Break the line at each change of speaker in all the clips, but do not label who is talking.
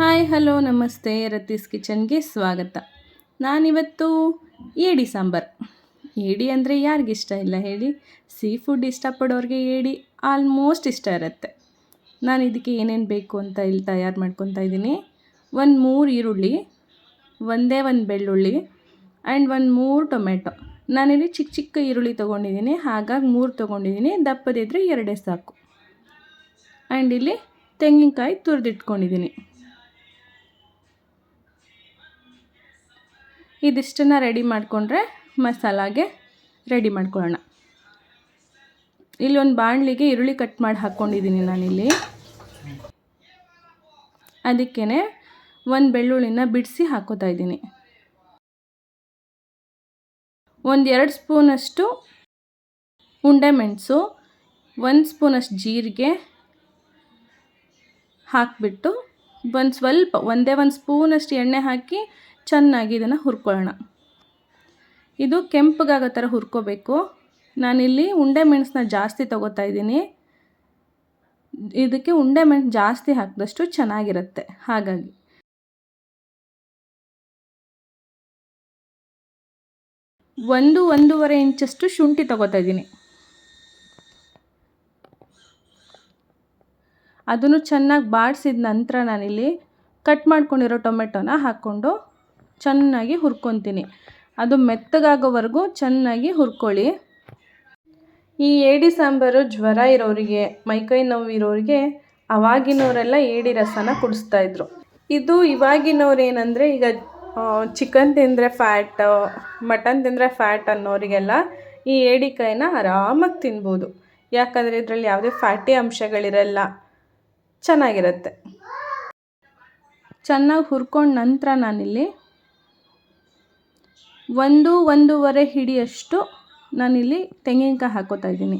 Hi, hello, ನಮಸ್ತೆ. ರತೀಸ್ ಕಿಚನ್ಗೆ ಸ್ವಾಗತ. ನಾನಿವತ್ತು ಏಡಿ ಸಾಂಬಾರು. ಏಡಿ ಅಂದರೆ ಯಾರಿಗಿಷ್ಟ ಇಲ್ಲ ಹೇಳಿ? ಸೀ ಫುಡ್ ಇಷ್ಟಪಡೋರಿಗೆ ಏಡಿ ಆಲ್ಮೋಸ್ಟ್ ಇಷ್ಟ ಇರುತ್ತೆ. ನಾನು ಇದಕ್ಕೆ ಏನೇನು ಬೇಕು ಅಂತ ಇಲ್ಲಿ ತಯಾರು ಮಾಡ್ಕೊತಾ ಇದ್ದೀನಿ. ಒಂದು ಮೂರು ಈರುಳ್ಳಿ, ಒಂದೇ ಒಂದು ಬೆಳ್ಳುಳ್ಳಿ ಆ್ಯಂಡ್ ಒಂದು ಮೂರು ಟೊಮೆಟೊ ನಾನಿಲ್ಲಿ ಚಿಕ್ಕ ಚಿಕ್ಕ ಈರುಳ್ಳಿ ತೊಗೊಂಡಿದ್ದೀನಿ. ಹಾಗಾಗಿ ಮೂರು ತೊಗೊಂಡಿದ್ದೀನಿ. ದಪ್ಪದಿದ್ದರೆ ಎರಡೇ ಸಾಕು. ಆ್ಯಂಡ್ ಇಲ್ಲಿ ತೆಂಗಿನಕಾಯಿ ತುರಿದಿಟ್ಕೊಂಡಿದ್ದೀನಿ. ಇದಿಷ್ಟನ್ನು ರೆಡಿ ಮಾಡಿಕೊಂಡ್ರೆ ಮಸಾಲಾಗೆ ರೆಡಿ ಮಾಡ್ಕೊಳ್ಳೋಣ. ಇಲ್ಲಿ ಒಂದು ಬಾಣಲಿಗೆ ಈರುಳ್ಳಿ ಕಟ್ ಮಾಡಿ ಹಾಕ್ಕೊಂಡಿದ್ದೀನಿ ನಾನಿಲ್ಲಿ. ಅದಕ್ಕೇ ಒಂದು ಬೆಳ್ಳುಳ್ಳಿನ ಬಿಡಿಸಿ ಹಾಕೋತಾ ಇದ್ದೀನಿ. ಒಂದು ಎರಡು ಸ್ಪೂನಷ್ಟು ಉಂಡೆ ಮೆಣಸು, ಒಂದು ಸ್ಪೂನಷ್ಟು ಜೀರಿಗೆ ಹಾಕಿಬಿಟ್ಟು ಒಂದು ಸ್ವಲ್ಪ, ಒಂದೇ ಒಂದು ಸ್ಪೂನಷ್ಟು ಎಣ್ಣೆ ಹಾಕಿ ಚೆನ್ನಾಗಿ ಇದನ್ನು ಹುರ್ಕೊಳ್ಳೋಣ. ಇದು ಕೆಂಪಗಾಗೋ ಥರ ಹುರ್ಕೋಬೇಕು. ನಾನಿಲ್ಲಿ ಉಂಡೆ ಮೆಣಸನ್ನ ಜಾಸ್ತಿ ತೊಗೋತಾ ಇದ್ದೀನಿ. ಇದಕ್ಕೆ ಉಂಡೆ ಮೆಣಸು ಜಾಸ್ತಿ ಹಾಕಿದಷ್ಟು ಚೆನ್ನಾಗಿರುತ್ತೆ. ಹಾಗಾಗಿ. ಒಂದು ಒಂದೂವರೆ ಇಂಚಷ್ಟು ಶುಂಠಿ ತೊಗೋತಾ ಇದ್ದೀನಿ. ಅದನ್ನು ಚೆನ್ನಾಗಿ ಬಾಡಿಸಿದ ನಂತರ ನಾನಿಲ್ಲಿ ಕಟ್ ಮಾಡ್ಕೊಂಡಿರೋ ಟೊಮೆಟೊನ ಹಾಕ್ಕೊಂಡು ಚೆನ್ನಾಗಿ ಹುರ್ಕೊತೀನಿ. ಅದು ಮೆತ್ತಗಾಗೋವರೆಗೂ ಚೆನ್ನಾಗಿ ಹುರ್ಕೊಳ್ಳಿ. ಈ ಏಡಿ ಸಾಂಬಾರು ಜ್ವರ ಇರೋರಿಗೆ ಮೈಕೈ ನೋವು ಇರೋರಿಗೆ ಅವಾಗಿನವರೆಲ್ಲ ಏಡಿ ರಸನ ಕುಡಿಸ್ತಾ ಇದ್ರು. ಇದು ಇವಾಗಿನವ್ರು ಏನಂದರೆ ಈಗ ಚಿಕನ್ ತಿಂದರೆ ಫ್ಯಾಟ್ ಮಟನ್ ತಿಂದರೆ ಫ್ಯಾಟ್ ಅನ್ನೋರಿಗೆಲ್ಲ ಈ ಏಡಿಕಾಯಿನ ಆರಾಮಾಗಿ ತಿನ್ಬೋದು. ಯಾಕಂದರೆ ಇದರಲ್ಲಿ ಯಾವುದೇ ಫ್ಯಾಟಿ ಅಂಶಗಳಿರಲ್ಲ. ಚೆನ್ನಾಗಿರುತ್ತೆ. ಚೆನ್ನಾಗಿ ಹುರ್ಕೊಂಡ ನಂತರ ನಾನಿಲ್ಲಿ ಒಂದು, ಒಂದೂವರೆ ಹಿಡಿಯಷ್ಟು ನಾನಿಲ್ಲಿ ತೆಂಗಿನಕಾಯಿ ಹಾಕೋತಾ ಇದ್ದೀನಿ.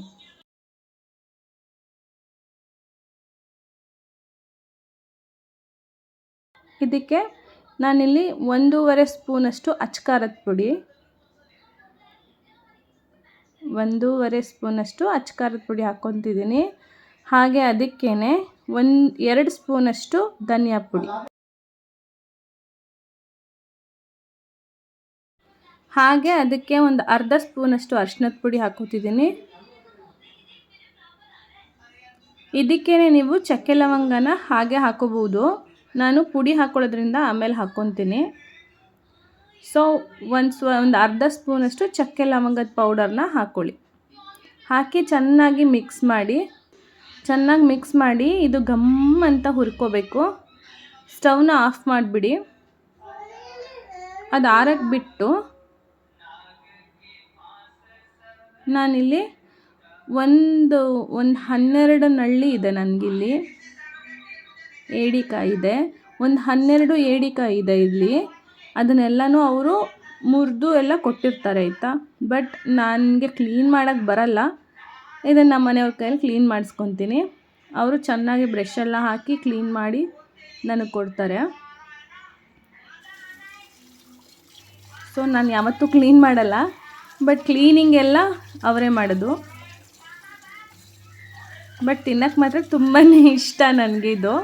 ಇದಕ್ಕೆ ನಾನಿಲ್ಲಿ ಒಂದೂವರೆ ಸ್ಪೂನಷ್ಟು ಅಚ್ಕಾರದ ಪುಡಿ, ಒಂದೂವರೆ ಸ್ಪೂನಷ್ಟು ಅಚ್ಕಾರದ ಪುಡಿ ಹಾಕ್ಕೊತಿದ್ದೀನಿ. ಹಾಗೆ ಅದಕ್ಕೇ ಒಂದು, ಎರಡು ಸ್ಪೂನಷ್ಟು ಧನಿಯಾ ಪುಡಿ. ಹಾಗೆ ಅದಕ್ಕೆ ಒಂದು ಅರ್ಧ ಸ್ಪೂನಷ್ಟು ಅರ್ಶಿನದ ಪುಡಿ ಹಾಕೋತಿದ್ದೀನಿ ಇದಕ್ಕೇ ನೀವು ಚಕ್ಕೆ ಲವಂಗನ ಹಾಗೆ ಹಾಕೋಬೋದು ನಾನು ಪುಡಿ ಹಾಕೊಳ್ಳೋದ್ರಿಂದ ಆಮೇಲೆ ಹಾಕ್ಕೊತೀನಿ. ಸೊ ಒಂದು ಸ್ವ, ಒಂದು ಅರ್ಧ ಸ್ಪೂನಷ್ಟು ಚಕ್ಕೆ ಲವಂಗದ ಪೌಡರ್ನ ಹಾಕ್ಕೊಳ್ಳಿ ಹಾಕಿ ಚೆನ್ನಾಗಿ ಮಿಕ್ಸ್ ಮಾಡಿ. ಚೆನ್ನಾಗಿ ಮಿಕ್ಸ್ ಮಾಡಿ ಇದು ಗಮ್ ಅಂತ ಹುರ್ಕೋಬೇಕು. ಸ್ಟವ್ನ ಆಫ್ ಮಾಡಿಬಿಡಿ. ಅದು ಆರಕ್ಕೆ ಬಿಟ್ಟು ನಾನಿಲ್ಲಿ ಒಂದು ಒಂದು ಹನ್ನೆರಡು ನಳ್ಳಿ ಇದೆ ನನಗಿಲ್ಲಿ. ಏಡಿಕಾಯಿ ಇದೆ. ಒಂದು ಹನ್ನೆರಡು ಏಡಿಕಾಯಿ ಇದೆ ಇಲ್ಲಿ. ಅದನ್ನೆಲ್ಲನೂ ಅವರು ಮುರಿದು ಎಲ್ಲ ಕೊಟ್ಟಿರ್ತಾರೆ, ಆಯಿತಾ? ಬಟ್ ನನಗೆ ಕ್ಲೀನ್ ಮಾಡೋಕ್ಕೆ ಬರಲ್ಲ. ಇದನ್ನು ನಮ್ಮ ಮನೆಯವ್ರ ಕೈಯಲ್ಲಿ ಕ್ಲೀನ್ ಮಾಡಿಸ್ಕೊತೀನಿ. ಅವರು ಚೆನ್ನಾಗಿ ಬ್ರಷ್ ಎಲ್ಲ ಹಾಕಿ ಕ್ಲೀನ್ ಮಾಡಿ ನನಗೆ ಕೊಡ್ತಾರೆ. ಸೊ, ನಾನು ಯಾವತ್ತೂ ಕ್ಲೀನ್ ಮಾಡಲ್ಲ. ಬಟ್ ಕ್ಲೀನಿಂಗ್ ಎಲ್ಲ ಅವರೇ ಮಾಡೋದು. ಬಟ್ ತಿನ್ನಕ್ಕೆ ಮಾತ್ರ ತುಂಬಾ ಇಷ್ಟ ನನಗೆ ಇದು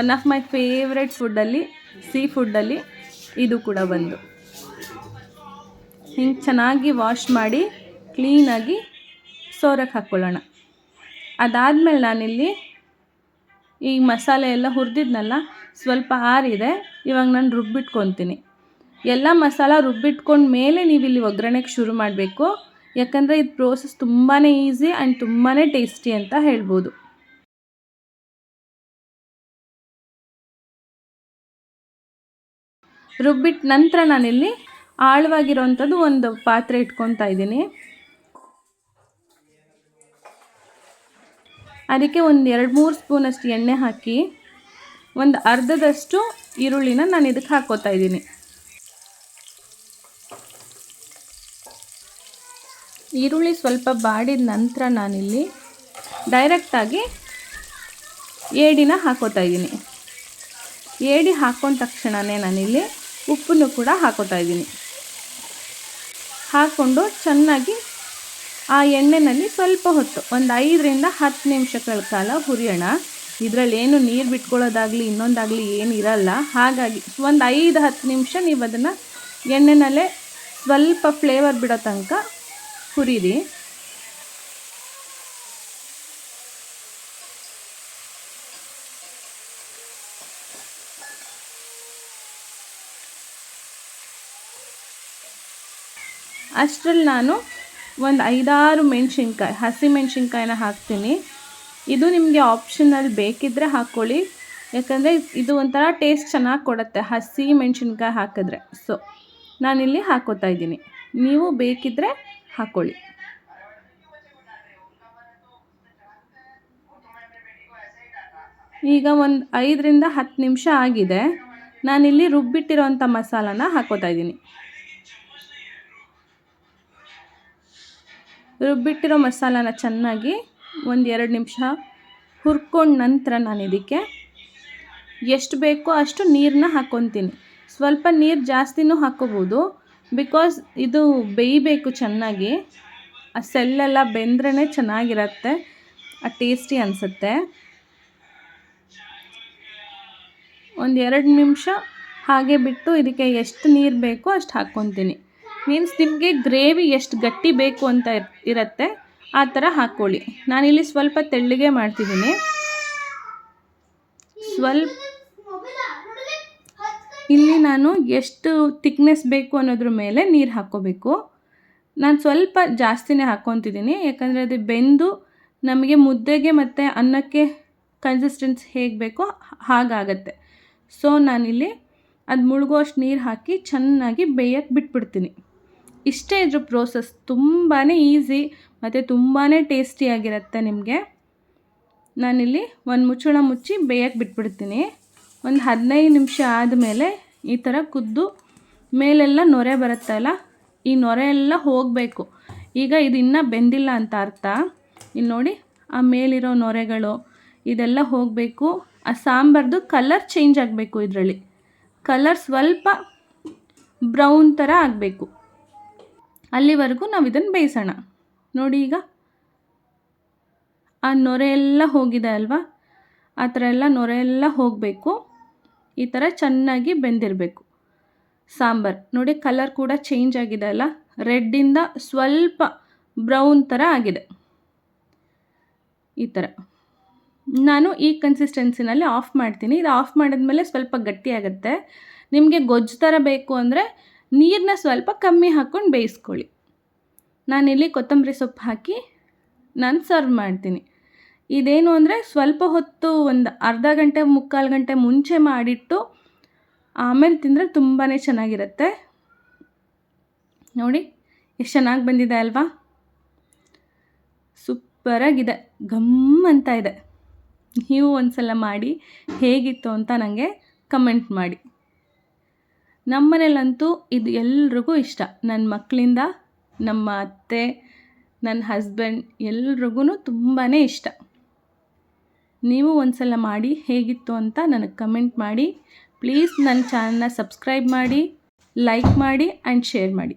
ಒನ್ ಆಫ್ ಮೈ ಫೇವ್ರೆಟ್ ಫುಡ್ಡಲ್ಲಿ ಸೀ ಫುಡ್ಡಲ್ಲಿ ಇದು ಕೂಡ ಬಂದು. ಹಿಂಗೆ ಚೆನ್ನಾಗಿ ವಾಶ್ ಮಾಡಿ ಕ್ಲೀನಾಗಿ ಸೋರಕ್ಕೆ ಹಾಕ್ಕೊಳ್ಳೋಣ ಅದಾದಮೇಲೆ ನಾನಿಲ್ಲಿ ಈ ಮಸಾಲೆ ಎಲ್ಲ ಹುರಿದಿದ್ನಲ್ಲ, ಸ್ವಲ್ಪ ಆರಿದೆ, ಇವಾಗ ನಾನು ರುಬ್ಬಿಟ್ಕೊತೀನಿ. ಎಲ್ಲ ಮಸಾಲ ರುಬ್ಬಿಟ್ಕೊಂಡ ಮೇಲೆ ನೀವು ಇಲ್ಲಿ ಒಗ್ಗರಣೆಗೆ ಶುರು ಮಾಡಬೇಕು. ಯಾಕಂದರೆ ಇದು ಪ್ರೋಸೆಸ್ ತುಂಬಾ ಈಸಿ ಆ್ಯಂಡ್ ತುಂಬಾ ಟೇಸ್ಟಿ ಅಂತ ಹೇಳ್ಬೋದು. ರುಬ್ಬಿಟ್ಟ ನಂತರ ನಾನಿಲ್ಲಿ ಆಳವಾಗಿರೋವಂಥದ್ದು ಒಂದು ಪಾತ್ರೆ ಇಟ್ಕೊತಾ ಇದ್ದೀನಿ. ಅದಕ್ಕೆ ಒಂದು ಎರಡು ಮೂರು ಸ್ಪೂನಷ್ಟು ಎಣ್ಣೆ ಹಾಕಿ ಒಂದು ಅರ್ಧದಷ್ಟು ಈರುಳ್ಳಿನ ನಾನು ಇದಕ್ಕೆ ಹಾಕೋತಾ ಇದ್ದೀನಿ. ಈರುಳ್ಳಿ ಸ್ವಲ್ಪ ಬಾಡಿದ ನಂತರ ನಾನಿಲ್ಲಿ ಡೈರೆಕ್ಟಾಗಿ ಏಡಿನ ಹಾಕೋತಾ ಇದ್ದೀನಿ. ಏಡಿ ಹಾಕೊಂಡ ತಕ್ಷಣವೇ ನಾನಿಲ್ಲಿ ಉಪ್ಪನ್ನು ಕೂಡ ಹಾಕೋತಾ ಇದ್ದೀನಿ. ಹಾಕ್ಕೊಂಡು ಚೆನ್ನಾಗಿ ಆ ಎಣ್ಣೆಯಲ್ಲಿ ಸ್ವಲ್ಪ ಹೊತ್ತು, ಒಂದು ಐದರಿಂದ ಹತ್ತು ನಿಮಿಷಗಳ ಕಾಲ ಹುರಿಯೋಣ. ಇದರಲ್ಲಿ ಏನು ನೀರು ಬಿಟ್ಕೊಳ್ಳೋದಾಗಲಿ, ಇನ್ನೊಂದಾಗಲಿ ಏನು ಇರಲ್ಲ. ಹಾಗಾಗಿ ಒಂದು ಐದು ಹತ್ತು ನಿಮಿಷ ನೀವು ಅದನ್ನು ಎಣ್ಣೆನಲ್ಲೇ ಸ್ವಲ್ಪ ಫ್ಲೇವರ್ ಬಿಡೋ ತನಕ ಹುರಿರಿ ಅಷ್ಟರಲ್ಲಿ ನಾನು ಒಂದು ಐದಾರು ಮೆಣಸಿನ್ಕಾಯಿ, ಹಸಿ ಮೆಣಸಿನ್ಕಾಯಿನ ಹಾಕ್ತೀನಿ. ಇದು ನಿಮಗೆ ಆಪ್ಷನಲ್ ಬೇಕಿದ್ದರೆ ಹಾಕ್ಕೊಳ್ಳಿ ಯಾಕಂದರೆ ಇದು ಒಂಥರ ಟೇಸ್ಟ್ ಚೆನ್ನಾಗಿ ಕೊಡುತ್ತೆ ಹಸಿ ಮೆಣಸಿನ್ಕಾಯಿ ಹಾಕಿದ್ರೆ. ಸೊ ನಾನಿಲ್ಲಿ ಹಾಕೋತಾ ಇದ್ದೀನಿ. ನೀವು ಬೇಕಿದ್ದರೆ ಹಾಕ್ಕೊಳ್ಳಿ ಈಗ ಒಂದು ಐದರಿಂದ ಹತ್ತು ನಿಮಿಷ ಆಗಿದೆ. ನಾನಿಲ್ಲಿ ರುಬ್ಬಿಟ್ಟಿರೋಂಥ ಮಸಾಲಾನ ಹಾಕೋತಾ ಇದ್ದೀನಿ. ರುಬ್ಬಿಟ್ಟಿರೋ ಮಸಾಲಾನ ಚೆನ್ನಾಗಿ ಒಂದು ಎರಡು ನಿಮಿಷ ಹುರ್ಕೊಂಡ ನಂತರ ನಾನು ಇದಕ್ಕೆ ಎಷ್ಟು ಬೇಕೋ ಅಷ್ಟು ನೀರನ್ನ ಹಾಕ್ಕೊತೀನಿ ಸ್ವಲ್ಪ ನೀರು ಜಾಸ್ತಿನೂ ಹಾಕ್ಕೋಬೋದು ಬಿಕಾಸ್ ಇದು ಬೇಯಬೇಕು ಚೆನ್ನಾಗಿ, ಆ ಸೆಲ್ಲೆಲ್ಲ ಬೆಂದ್ರೇ ಚೆನ್ನಾಗಿರತ್ತೆ, ಆ ಟೇಸ್ಟಿ ಅನಿಸುತ್ತೆ. ಒಂದು ಎರಡು ನಿಮಿಷ ಹಾಗೆ ಬಿಟ್ಟು ಇದಕ್ಕೆ ಎಷ್ಟು ನೀರು ಬೇಕೋ ಅಷ್ಟು ಹಾಕ್ಕೊತೀನಿ. ಮೀನ್ಸ್ ನಿಮಗೆ ಗ್ರೇವಿ ಎಷ್ಟು ಗಟ್ಟಿ ಬೇಕು ಅಂತ ಇರುತ್ತೆ, ಆ ಥರ ಹಾಕ್ಕೊಳ್ಳಿ ನಾನಿಲ್ಲಿ ಸ್ವಲ್ಪ ತೆಳ್ಳಗೆ ಮಾಡ್ತಿದ್ದೀನಿ. ಸ್ವಲ್ಪ ಇಲ್ಲಿ ನಾನು ಎಷ್ಟು ತಿಕ್ನೆಸ್ ಬೇಕು ಅನ್ನೋದ್ರ ಮೇಲೆ ನೀರು ಹಾಕ್ಕೋಬೇಕು. ನಾನು ಸ್ವಲ್ಪ ಜಾಸ್ತಿನೇ ಹಾಕ್ಕೊತಿದ್ದೀನಿ, ಯಾಕಂದರೆ ಅದು ಬೆಂದು ನಮಗೆ ಮುದ್ದೆಗೆ ಮತ್ತು ಅನ್ನಕ್ಕೆ ಕನ್ಸಿಸ್ಟೆನ್ಸ್ ಹೇಗೆ ಬೇಕೋ ಹಾಗಾಗತ್ತೆ. ಸೊ ನಾನಿಲ್ಲಿ ಅದು ಮುಳುಗೋಷ್ಟು ನೀರು ಹಾಕಿ ಚೆನ್ನಾಗಿ ಬೇಯಕ್ಕೆ ಬಿಟ್ಬಿಡ್ತೀನಿ. ಇಷ್ಟೇ ಇದ್ರ ಪ್ರೋಸೆಸ್ ತುಂಬಾ ಈಸಿ ಮತ್ತು ತುಂಬಾ ಟೇಸ್ಟಿಯಾಗಿರುತ್ತೆ ನಿಮಗೆ. ನಾನಿಲ್ಲಿ ಒಂದು ಮುಚ್ಚಳ ಮುಚ್ಚಿ ಬೇಯಕ್ಕೆ ಬಿಟ್ಬಿಡ್ತೀನಿ. ಒಂದು ಹದಿನೈದು ನಿಮಿಷ ಆದಮೇಲೆ ಈ ಥರ ಕುದ್ದು ಮೇಲೆಲ್ಲ ನೊರೆ ಬರುತ್ತಲ್ಲ, ಈ ನೊರೆ ಎಲ್ಲ ಹೋಗಬೇಕು. ಈಗ ಇದು ಇನ್ನೂ ಬೆಂದಿಲ್ಲ ಅಂತ ಅರ್ಥ. ಇಲ್ಲಿ ನೋಡಿ, ಆ ಮೇಲಿರೋ ನೊರೆಗಳು ಇದೆಲ್ಲ ಹೋಗಬೇಕು. ಆ ಸಾಂಬಾರ್ದು ಕಲರ್ ಚೇಂಜ್ ಆಗಬೇಕು ಇದರಲ್ಲಿ. ಕಲರ್ ಸ್ವಲ್ಪ ಬ್ರೌನ್ ಥರ ಆಗಬೇಕು. ಅಲ್ಲಿವರೆಗೂ ನಾವು ಇದನ್ನು ಬೇಯಿಸೋಣ. ನೋಡಿ ಈಗ. ಆ ನೊರೆ ಎಲ್ಲ ಹೋಗಿದೆ ಅಲ್ವಾ? ಆ ಥರ ಎಲ್ಲ ನೊರೆ ಎಲ್ಲ ಹೋಗಬೇಕು. ಈ ಥರ ಚೆನ್ನಾಗಿ ಬೆಂದಿರಬೇಕು. ಸಾಂಬಾರು, ನೋಡಿ ಕಲರ್ ಕೂಡ ಚೇಂಜ್ ಆಗಿದೆ ಅಲ್ಲ? ರೆಡ್ಡಿಂದ ಸ್ವಲ್ಪ ಬ್ರೌನ್ ಥರ ಆಗಿದೆ. ಈ ಥರ ನಾನು ಈ ಕನ್ಸಿಸ್ಟೆನ್ಸಿನಲ್ಲಿ ಆಫ್ ಮಾಡ್ತೀನಿ. ಇದು ಆಫ್ ಮಾಡಿದ್ಮೇಲೆ ಸ್ವಲ್ಪ ಗಟ್ಟಿಯಾಗುತ್ತೆ ನಿಮಗೆ ಗೊಜ್ಜು ಥರ ಬೇಕು ಅಂದರೆ ನೀರನ್ನ ಸ್ವಲ್ಪ ಕಮ್ಮಿ ಹಾಕ್ಕೊಂಡು ಬೇಯಿಸ್ಕೊಳ್ಳಿ. ನಾನಿಲ್ಲಿ ಕೊತ್ತಂಬರಿ ಸೊಪ್ಪು ಹಾಕಿ ನಾನು ಸರ್ವ್ ಮಾಡ್ತೀನಿ. ಇದೇನು ಅಂದರೆ ಸ್ವಲ್ಪ ಹೊತ್ತು ಒಂದು ಅರ್ಧ ಗಂಟೆ ಮುಕ್ಕಾಲು ಗಂಟೆ ಮುಂಚೆ ಮಾಡಿಟ್ಟು ಆಮೇಲೆ ತಿಂದರೆ ತುಂಬಾ ಚೆನ್ನಾಗಿರುತ್ತೆ. ನೋಡಿ, ಎಷ್ಟು ಚೆನ್ನಾಗಿ ಬಂದಿದೆ ಅಲ್ವಾ? ಸೂಪರಾಗಿದೆ, ಘಮ್ ಅಂತ ಇದೆ. ನೀವು ಒಂದು ಸಲ ಮಾಡಿ, ಹೇಗಿತ್ತು ಅಂತ ನನಗೆ ಕಮೆಂಟ್ ಮಾಡಿ. ನಮ್ಮನೇಲಂತೂ ಇದು ಎಲ್ರಿಗೂ ಇಷ್ಟ. ನನ್ನ ಮಕ್ಕಳಿಂದ ನಮ್ಮ ಅತ್ತೆ ನನ್ನ ಹಸ್ಬೆಂಡ್ ಎಲ್ರಿಗೂ ತುಂಬಾ ಇಷ್ಟ. ನೀವು ಒಂದು ಸಲ ಮಾಡಿ ಹೇಗಿತ್ತು ಅಂತ ನನಗೆ ಕಮೆಂಟ್ ಮಾಡಿ. ಪ್ಲೀಸ್ ನನ್ನ ಚಾನಲ್ನ ಸಬ್ಸ್ಕ್ರೈಬ್ ಮಾಡಿ, ಲೈಕ್ ಮಾಡಿ, ಆ್ಯಂಡ್ ಶೇರ್ ಮಾಡಿ.